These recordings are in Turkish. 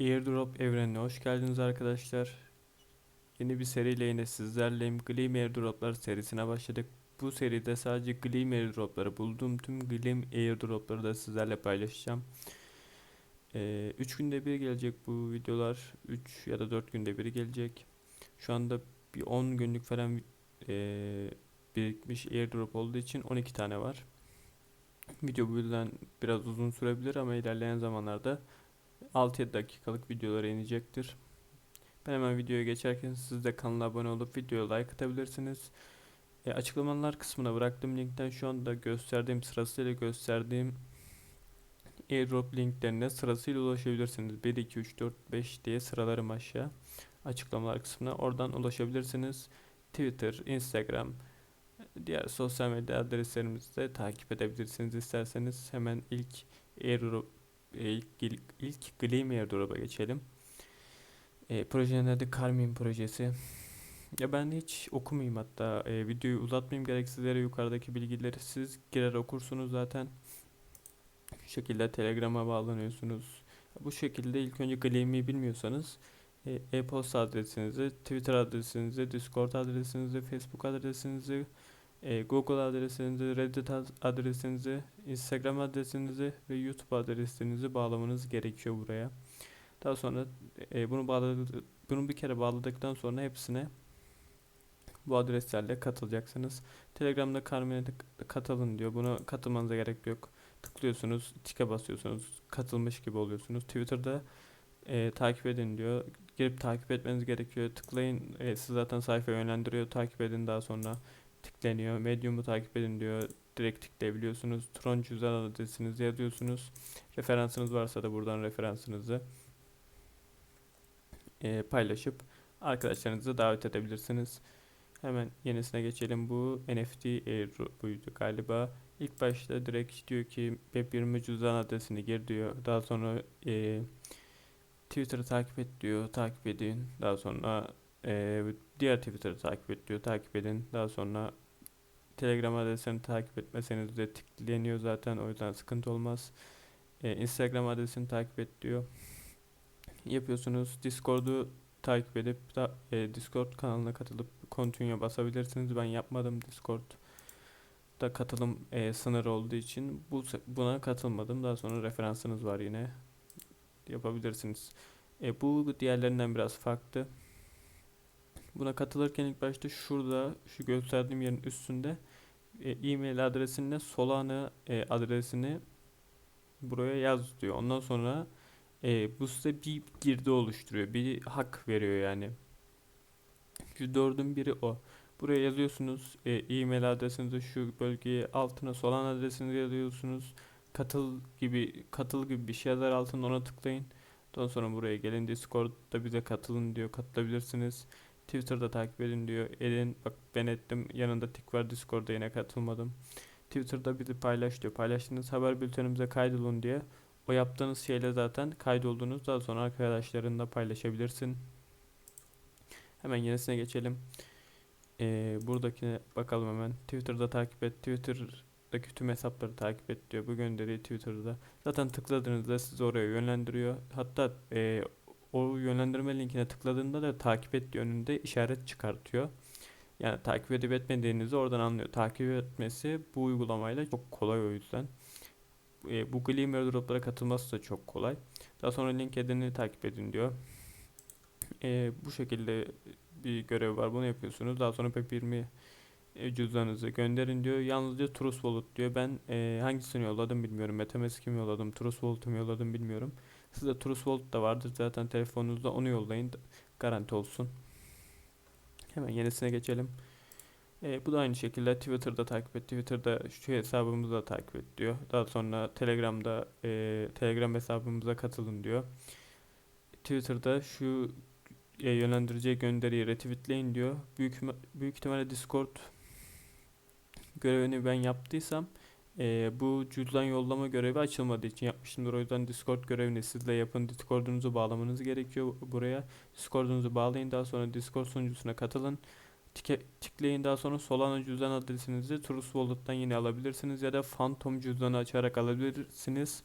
Airdrop evrenine hoş geldiniz arkadaşlar. Yeni bir seriyle yine sizlerleyim. Gleam Airdroplar serisine başladık. Bu seride sadece Gleam Airdropları bulduğum tüm Gleam Airdropları da sizlerle paylaşacağım. 3 günde bir gelecek bu videolar. 3 ya da 4 günde bir gelecek. Şu anda bir 10 günlük falan eee, birikmiş airdrop olduğu için 12 tane var. Video bu yüzden biraz uzun sürebilir ama ilerleyen zamanlarda 6-7 dakikalık videolara inecektir. Ben hemen videoya geçerken siz de kanala abone olup videoya like atabilirsiniz. E, açıklamalar kısmına bıraktığım linkten şu anda gösterdiğim sırasıyla gösterdiğim airdrop linklerine sırasıyla ulaşabilirsiniz. 1, 2, 3, 4, 5 diye sıralarım aşağı. Açıklamalar kısmına oradan ulaşabilirsiniz. Twitter, Instagram, diğer sosyal medya adreslerimizi de takip edebilirsiniz isterseniz. Hemen ilk airdrop ilk, ilk, ilk Gleam Airdrop'a geçelim. E, projenin adı Carmine projesi. Ya ben hiç okumayayım hatta e, videoyu uzatmayayım gerek sizlere yukarıdaki bilgileri siz girer okursunuz zaten. Şu şekilde Telegram'a bağlanıyorsunuz. Bu şekilde ilk önce Gleam'i bilmiyorsanız e, e-posta adresinizi, Twitter adresinizi, Discord adresinizi, Facebook adresinizi, e, Google adresinizi, Reddit ad- adresinizi, Instagram adresinizi ve YouTube adresinizi bağlamanız gerekiyor buraya. Daha sonra e, bunu bağladık, bunu bir kere bağladıktan sonra hepsine bu adreslerle katılacaksınız. Telegram'da Carmen'e katılın diyor. Buna katılmanıza gerek yok. Tıklıyorsunuz, tike basıyorsunuz, katılmış gibi oluyorsunuz. Twitter'da e, takip edin diyor. Girip takip etmeniz gerekiyor. Tıklayın, e, siz zaten sayfaya yönlendiriyor. Takip edin daha sonra tıklanıyor. Medium'u takip edin diyor. Direkt tıklayabiliyorsunuz. Tron cüzdan adresinizi yazıyorsunuz. Referansınız varsa da buradan referansınızı e, paylaşıp arkadaşlarınızı davet edebilirsiniz. Hemen yenisine geçelim. Bu NFT airdrop'uydu galiba. İlk başta direkt diyor ki Web20 cüzdan adresini gir diyor. Daha sonra e, Twitter'ı takip et diyor. Takip edin. Daha sonra e, diğer Twitter'ı takip et diyor. Takip edin. Daha sonra Telegram adresini takip etmeseniz de tıklanıyor zaten. O yüzden sıkıntı olmaz. E, Instagram adresini takip et diyor. Yapıyorsunuz. Discord'u takip edip da, e, Discord kanalına katılıp continue'ya basabilirsiniz. Ben yapmadım Discord da katılım e, sınırı olduğu için bu buna katılmadım. Daha sonra referansınız var yine. Yapabilirsiniz. E, bu diğerlerinden biraz farklı. Buna katılırken ilk başta şurada şu gösterdiğim yerin üstünde e, e-mail adresinle Solana e, adresini buraya yaz diyor. Ondan sonra e, bu size bir girdi oluşturuyor. Bir hak veriyor yani. Şu dördün biri o. Buraya yazıyorsunuz. E, e-mail adresinizi şu bölgeye altına Solana adresinizi yazıyorsunuz. Katıl gibi katıl gibi bir şey yazar altına ona tıklayın. Ondan sonra buraya gelin Discord'da bize katılın diyor. Katılabilirsiniz. Twitter'da takip edin diyor. Edin bak ben ettim. Yanında tik var Discord'da yine katılmadım. Twitter'da bizi paylaş diyor. Paylaştığınız haber bültenimize kaydolun diye. O yaptığınız şeyle zaten kaydoldunuz. Daha sonra arkadaşlarınla paylaşabilirsin. Hemen yenisine geçelim. Ee, buradakine bakalım hemen. Twitter'da takip et. Twitter'daki tüm hesapları takip et diyor. Bu gönderiyi Twitter'da. Zaten tıkladığınızda sizi oraya yönlendiriyor. Hatta e, o yönlendirme linkine tıkladığında da takip et diye önünde işaret çıkartıyor. Yani takip edip etmediğinizi oradan anlıyor. Takip etmesi bu uygulamayla çok kolay o yüzden. E, bu Gleam airdroplara katılması da çok kolay. Daha sonra LinkedIn'i takip edin diyor. E, bu şekilde bir görev var. Bunu yapıyorsunuz. Daha sonra Pep20 e, cüzdanınızı gönderin diyor. Yalnızca Trust Wallet diyor. Ben e, hangisini yolladım bilmiyorum. Metamask'i mi yolladım, Trust Wallet'ı mı yolladım bilmiyorum. Sizde Wallet da vardır. Zaten telefonunuzda onu yollayın. Garanti olsun. Hemen yenisine geçelim. E, bu da aynı şekilde Twitter'da takip et. Twitter'da şu hesabımızı da takip et diyor. Daha sonra Telegram'da e, Telegram hesabımıza katılın diyor. Twitter'da şu e, yönlendireceği gönderiyi retweetleyin diyor. Büyük büyük ihtimalle Discord görevini ben yaptıysam e, bu cüzdan yollama görevi açılmadığı için yapmışımdır. O yüzden Discord görevini siz de yapın. Discord'unuzu bağlamanız gerekiyor buraya. Discord'unuzu bağlayın. Daha sonra Discord sunucusuna katılın. Tike, tıklayın daha sonra Solana cüzdan adresinizi Trust Wallet'tan yine alabilirsiniz ya da Phantom cüzdanı açarak alabilirsiniz.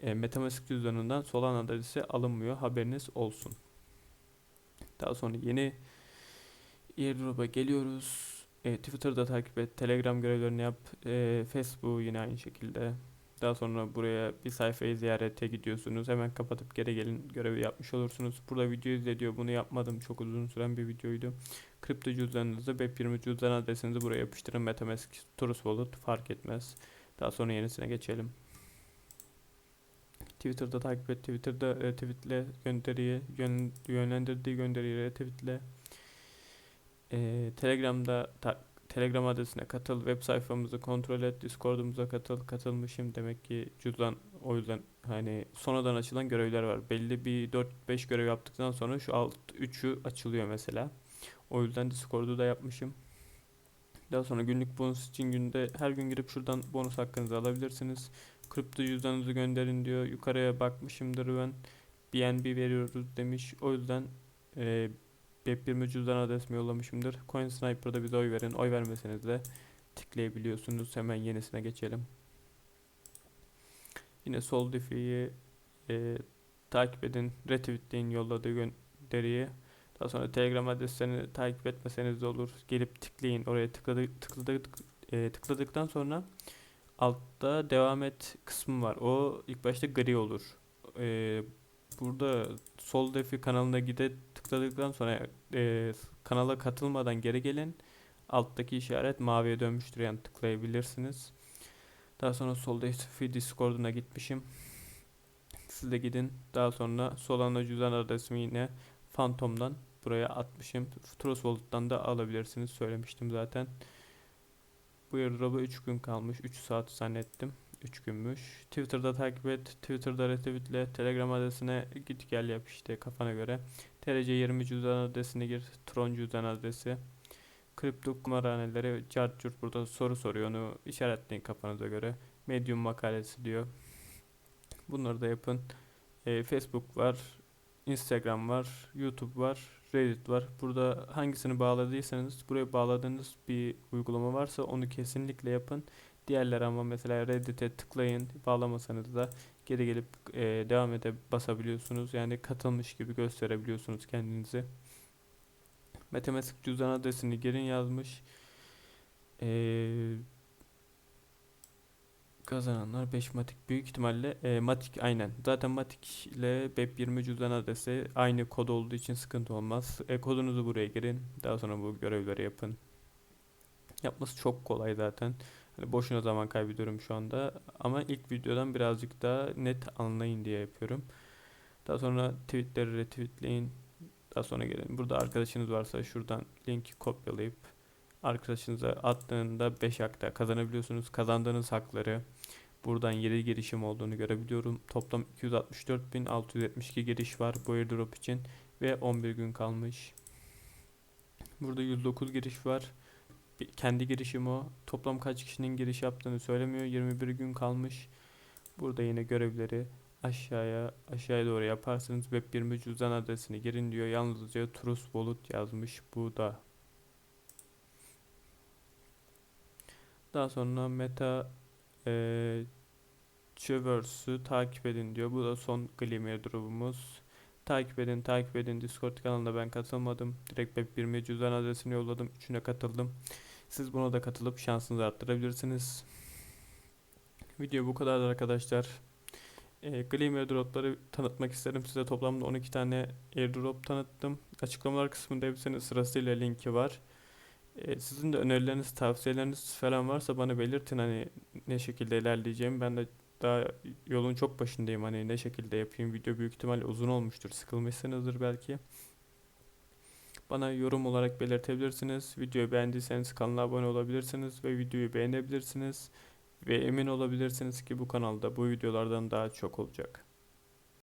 e, Metamask cüzdanından Solana adresi alınmıyor. Haberiniz olsun. Daha sonra yeni airdrop'a geliyoruz. E, Twitter'da takip et, Telegram görevlerini yap, e, Facebook yine aynı şekilde. Daha sonra buraya bir sayfayı ziyarete gidiyorsunuz. Hemen kapatıp geri gelin görevi yapmış olursunuz. Burada video izle. Bunu yapmadım. Çok uzun süren bir videoydu. Kripto cüzdanınızı Web20 cüzdan adresinizi buraya yapıştırın. Metamask, Trust Wallet fark etmez. Daha sonra yenisine geçelim. Twitter'da takip et. Twitter'da retweetle gönderiyi, yön, yönlendirdiği gönderiyi retweetle. Ee, Telegram'da ta- Telegram adresine katıl, web sayfamızı kontrol et, Discord'umuza katıl, katılmışım demek ki cüzdan o yüzden hani sonradan açılan görevler var. Belli bir 4-5 görev yaptıktan sonra şu alt 3'ü açılıyor mesela. O yüzden Discord'u da yapmışım. Daha sonra günlük bonus için günde her gün girip şuradan bonus hakkınızı alabilirsiniz. Kripto cüzdanınızı gönderin diyor. Yukarıya bakmışımdır ben. BNB veriyoruz demiş. O yüzden e, Web20 cüzdan adresimi yollamışımdır. Coin Sniper'da bize oy verin. Oy vermeseniz de tıklayabiliyorsunuz. Hemen yenisine geçelim. Yine Sol Diffie'yi e, takip edin. Retweetleyin yolladığı gönderiyi. Daha sonra Telegram adreslerini takip etmeseniz de olur. Gelip tıklayın. Oraya tıkladık, tıkladık, e, tıkladıktan sonra altta devam et kısmı var. O ilk başta gri olur. E, burada Sol Defi kanalına gide tıkladıktan sonra e, kanala katılmadan geri gelin. Alttaki işaret maviye dönmüştür yani tıklayabilirsiniz. Daha sonra Sol Defi Discord'una gitmişim. Siz de gidin. Daha sonra Solana cüzdan adresimi yine Phantom'dan buraya atmışım. Trust da alabilirsiniz. Söylemiştim zaten. Bu airdrop'a 3 gün kalmış. 3 saat zannettim. 3 günmüş. Twitter'da takip et. Twitter'da retweetle. Telegram adresine git gel yap işte kafana göre. TRC20 cüzdan adresine gir. Tron cüzdan adresi. Kripto kumarhaneleri cart curt burada soru soruyor. Onu işaretleyin kafanıza göre. Medium makalesi diyor. Bunları da yapın. E, Facebook var. Instagram var. YouTube var. Reddit var. Burada hangisini bağladıysanız buraya bağladığınız bir uygulama varsa onu kesinlikle yapın. Diğerleri ama mesela Reddit'e tıklayın. Bağlamasanız da geri gelip e, devam ede basabiliyorsunuz. Yani katılmış gibi gösterebiliyorsunuz kendinizi. Metamask cüzdan adresini girin yazmış. Eee Kazananlar 5 Matik büyük ihtimalle e, Matik aynen. Zaten Matik ile BEP20 cüzdan adresi aynı kod olduğu için sıkıntı olmaz. E, kodunuzu buraya girin. Daha sonra bu görevleri yapın. Yapması çok kolay zaten. Boşuna zaman kaybediyorum şu anda. Ama ilk videodan birazcık daha net anlayın diye yapıyorum. Daha sonra tweetleri retweetleyin. Daha sonra gelin. Burada arkadaşınız varsa şuradan linki kopyalayıp arkadaşınıza attığında 5 hakta kazanabiliyorsunuz. Kazandığınız hakları buradan 7 girişim olduğunu görebiliyorum. Toplam 264.672 giriş var bu airdrop için ve 11 gün kalmış. Burada 109 giriş var. Kendi girişim o. Toplam kaç kişinin giriş yaptığını söylemiyor. 21 gün kalmış. Burada yine görevleri aşağıya aşağıya doğru yaparsınız. Web20 cüzdan adresini girin diyor. Yalnızca Trust Wallet yazmış. Bu da Daha sonra Meta e, Traverse'ü takip edin diyor. Bu da son Glimmer durumumuz. Takip edin, takip edin. Discord kanalına ben katılmadım. Direkt Web20 cüzdan adresini yolladım. Üçüne katıldım. Siz buna da katılıp şansınızı arttırabilirsiniz. Video bu kadar arkadaşlar. E, Gleam airdropları tanıtmak isterim size. Toplamda 12 tane airdrop tanıttım. Açıklamalar kısmında hepsinin sırasıyla linki var. E, sizin de önerileriniz, tavsiyeleriniz falan varsa bana belirtin hani ne şekilde ilerleyeceğim. Ben de daha yolun çok başındayım hani ne şekilde yapayım. Video büyük ihtimalle uzun olmuştur. Sıkılmışsınızdır belki. Bana yorum olarak belirtebilirsiniz. Videoyu beğendiyseniz kanala abone olabilirsiniz ve videoyu beğenebilirsiniz. Ve emin olabilirsiniz ki bu kanalda bu videolardan daha çok olacak.